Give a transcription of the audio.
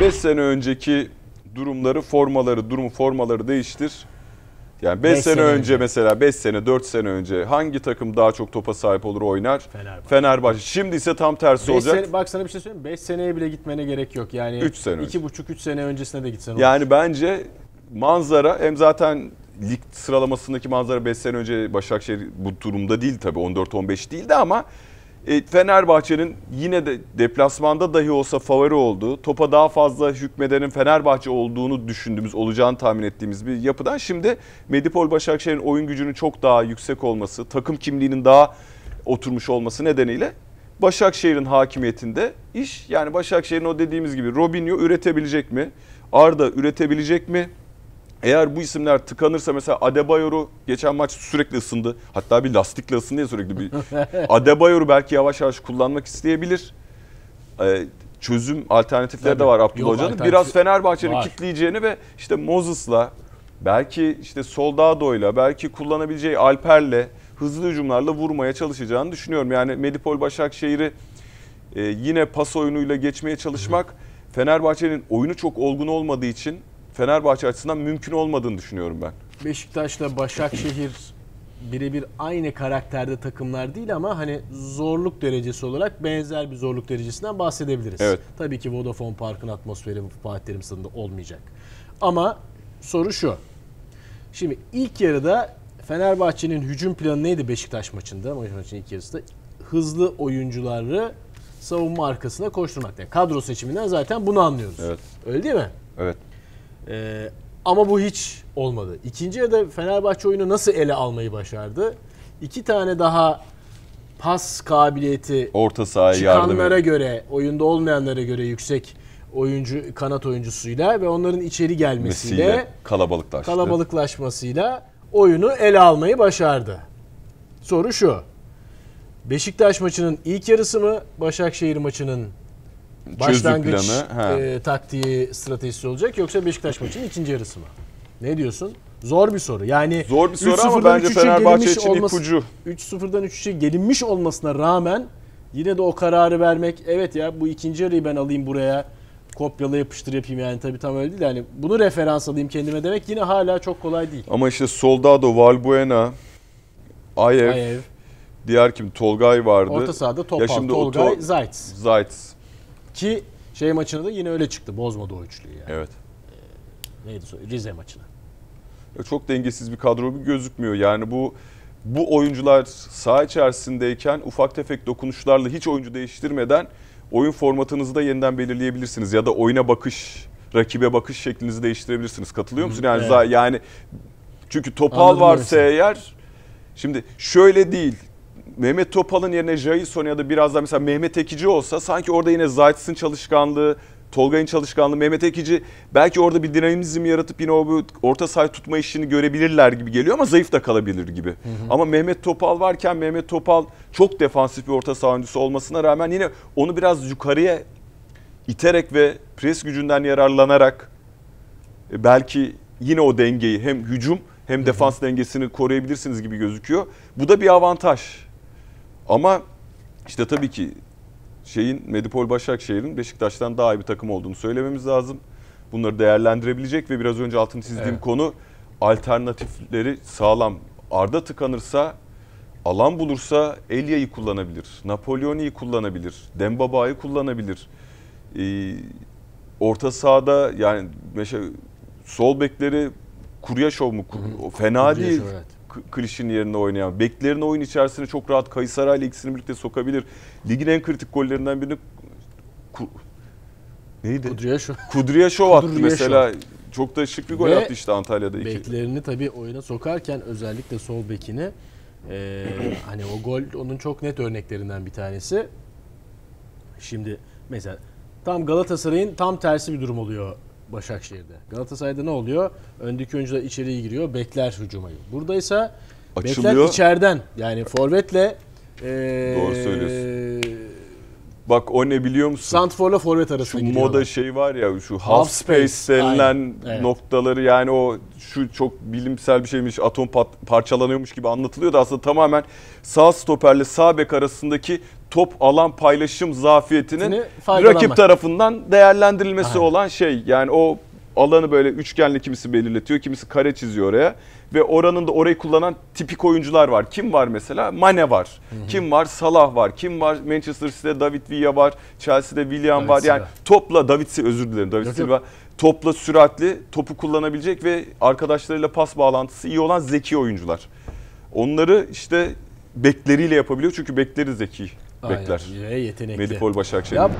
5 sene önceki durumları, formaları, durumu formaları değiştir. Yani 5 Beş sene, sene önce, önce. mesela 5 sene 4 sene önce hangi takım daha çok topa sahip olur oynar? Fenerbahçe. Fenerbahçe. Şimdi ise tam tersi Beş olacak. sene, bak sana bir şey söyleyeyim. 5 seneye bile gitmene gerek yok. Yani Üç sene önce. 2,5-3 sene öncesine de gitsen olur. Yani bence manzara hem zaten lig sıralamasındaki manzara 5 sene önce Başakşehir bu durumda değil tabii 14-15 değildi ama Fenerbahçe'nin yine de deplasmanda dahi olsa favori olduğu, topa daha fazla hükmedenin Fenerbahçe olduğunu düşündüğümüz, olacağını tahmin ettiğimiz bir yapıdan şimdi Medipol Başakşehir'in oyun gücünün çok daha yüksek olması, takım kimliğinin daha oturmuş olması nedeniyle Başakşehir'in hakimiyetinde iş yani Başakşehir'in o dediğimiz gibi Robinho üretebilecek mi? Arda üretebilecek mi? Eğer bu isimler tıkanırsa mesela Adebayor'u geçen maç sürekli ısındı. Hatta bir lastikle ısındı diye sürekli bir. Adebayor'u belki yavaş yavaş kullanmak isteyebilir. Ee, çözüm alternatifleri de Tabii. var Abdullah Yok, Hoca'nın. alternatif- Biraz Fenerbahçe'nin kitleyeceğini ve işte Moses'la belki işte Soldado'yla belki kullanabileceği Alper'le hızlı hücumlarla vurmaya çalışacağını düşünüyorum. Yani Medipol Başakşehir'i e, yine pas oyunuyla geçmeye çalışmak Fenerbahçe'nin oyunu çok olgun olmadığı için Fenerbahçe açısından mümkün olmadığını düşünüyorum ben. Beşiktaş'la Başakşehir birebir aynı karakterde takımlar değil ama hani zorluk derecesi olarak benzer bir zorluk derecesinden bahsedebiliriz. Evet. Tabii ki Vodafone Park'ın atmosferi Fatih Terim stadında olmayacak. Ama soru şu. Şimdi ilk yarıda Fenerbahçe'nin hücum planı neydi Beşiktaş maçında? Maçın ilk yarısında hızlı oyuncuları savunma arkasına koşturmak. Yani kadro seçiminden zaten bunu anlıyoruz. Evet. Öyle değil mi? Evet. Ee, ama bu hiç olmadı. İkinci yarıda Fenerbahçe oyunu nasıl ele almayı başardı? İki tane daha pas kabiliyeti Orta sahaya çıkanlara göre, oyunda olmayanlara göre yüksek oyuncu kanat oyuncusuyla ve onların içeri gelmesiyle, Mesiyle kalabalıklaştı. kalabalıklaşmasıyla oyunu ele almayı başardı. Soru şu. Beşiktaş maçının ilk yarısı mı, Başakşehir maçının başlangıç planı, e, taktiği, stratejisi olacak yoksa Beşiktaş maçının ikinci yarısı mı? Ne diyorsun? Zor bir soru. Yani Zor bir soru ama 3-0'dan bence 3-3'e Fenerbahçe için olması- ipucu. 3-0'dan 3-3'e gelinmiş olmasına rağmen yine de o kararı vermek evet ya bu ikinci yarıyı ben alayım buraya kopyala yapıştır yapayım yani tabii tam öyle değil de hani bunu referans alayım kendime demek yine hala çok kolay değil. Ama işte Soldado, Valbuena, Ayev, Ayev, diğer kim? Tolgay vardı. orta sahada Topal, Tolgay, To- Zayt. Zayt. Ki şey maçında da yine öyle çıktı. Bozmadı o üçlüyü yani. Evet. Neydi so- Rize maçına. Ya Çok dengesiz bir kadro bir gözükmüyor. Yani bu bu oyuncular saha içerisindeyken ufak tefek dokunuşlarla hiç oyuncu değiştirmeden oyun formatınızı da yeniden belirleyebilirsiniz ya da oyuna bakış, rakibe bakış şeklinizi değiştirebilirsiniz. Katılıyor musun? Yani Evet. yani çünkü Topal Anladım varsa demek eğer şimdi şöyle değil. Mehmet Topal'ın yerine Jason ya da biraz da mesela Mehmet Ekici olsa sanki orada yine Zayt'sın çalışkanlığı, Tolga'nın çalışkanlığı, Mehmet Ekici belki orada bir dinamizm yaratıp yine o orta saha tutma işini görebilirler gibi geliyor ama zayıf da kalabilir gibi. Ama Mehmet Topal varken Mehmet Topal çok defansif bir orta saha oyuncusu olmasına rağmen yine onu biraz yukarıya iterek ve pres gücünden yararlanarak e, belki yine o dengeyi hem hücum hem defans dengesini koruyabilirsiniz gibi gözüküyor. Bu da bir avantaj. Ama işte tabii ki şeyin Medipol Başakşehir'in Beşiktaş'tan daha iyi bir takım olduğunu söylememiz lazım. Bunları değerlendirebilecek ve biraz önce altını çizdiğim Evet. konu alternatifleri sağlam. Arda tıkanırsa alan bulursa Elia'yı kullanabilir. Napoleon'u kullanabilir. Dembaba'yı kullanabilir. Ee, orta sahada yani mesela sol bekleri Kuryaşov mu? O Fena Kuryaşov, değil. evet. K- Kliş'in yerine oynayan. Beklerin oyun içerisine çok rahat Kayısaray'la ikisini birlikte sokabilir. Ligin en kritik gollerinden birini Ku- neydi? Kudriye şu Kudryashov attı mesela. Çok da şık bir gol Ve attı işte Antalya'da. iki. beklerini tabii oyuna sokarken özellikle sol bekini e, hani o gol onun çok net örneklerinden bir tanesi. Şimdi mesela tam Galatasaray'ın tam tersi bir durum oluyor Başakşehir'de. Galatasaray'da ne oluyor? Öndeki oyuncular içeriye giriyor, bekler hücumayı. Buradaysa bekler Açılıyor. içeriden yani forvetle e, Doğru söylüyorsun. Bak o ne biliyor musun? Santfor'la forvet Şu arasında giriyorlar. moda şey var ya şu half, Half space, space, denilen evet. noktaları yani o şu çok bilimsel bir şeymiş atom pat- parçalanıyormuş gibi anlatılıyor da aslında tamamen sağ stoperle sağ bek arasındaki top alan paylaşım zafiyetinin rakip tarafından değerlendirilmesi Aynen. olan şey. Yani o alanı böyle üçgenle kimisi belirletiyor, kimisi kare çiziyor oraya ve oranın da orayı kullanan tipik oyuncular var. Kim var mesela? Mane var. Kim var? Salah var. Kim var? Manchester City'de David Villa var. Chelsea'de William David var. Yani Silva. topla David Silva özür dilerim. David Yok, Silva yok. topla süratli, topu kullanabilecek ve arkadaşlarıyla pas bağlantısı iyi olan zeki oyuncular. Onları işte bekleriyle yapabiliyor çünkü bekleri zeki Aynen. bekler. Ve yetenekli. Medipol Başakşehir. Ya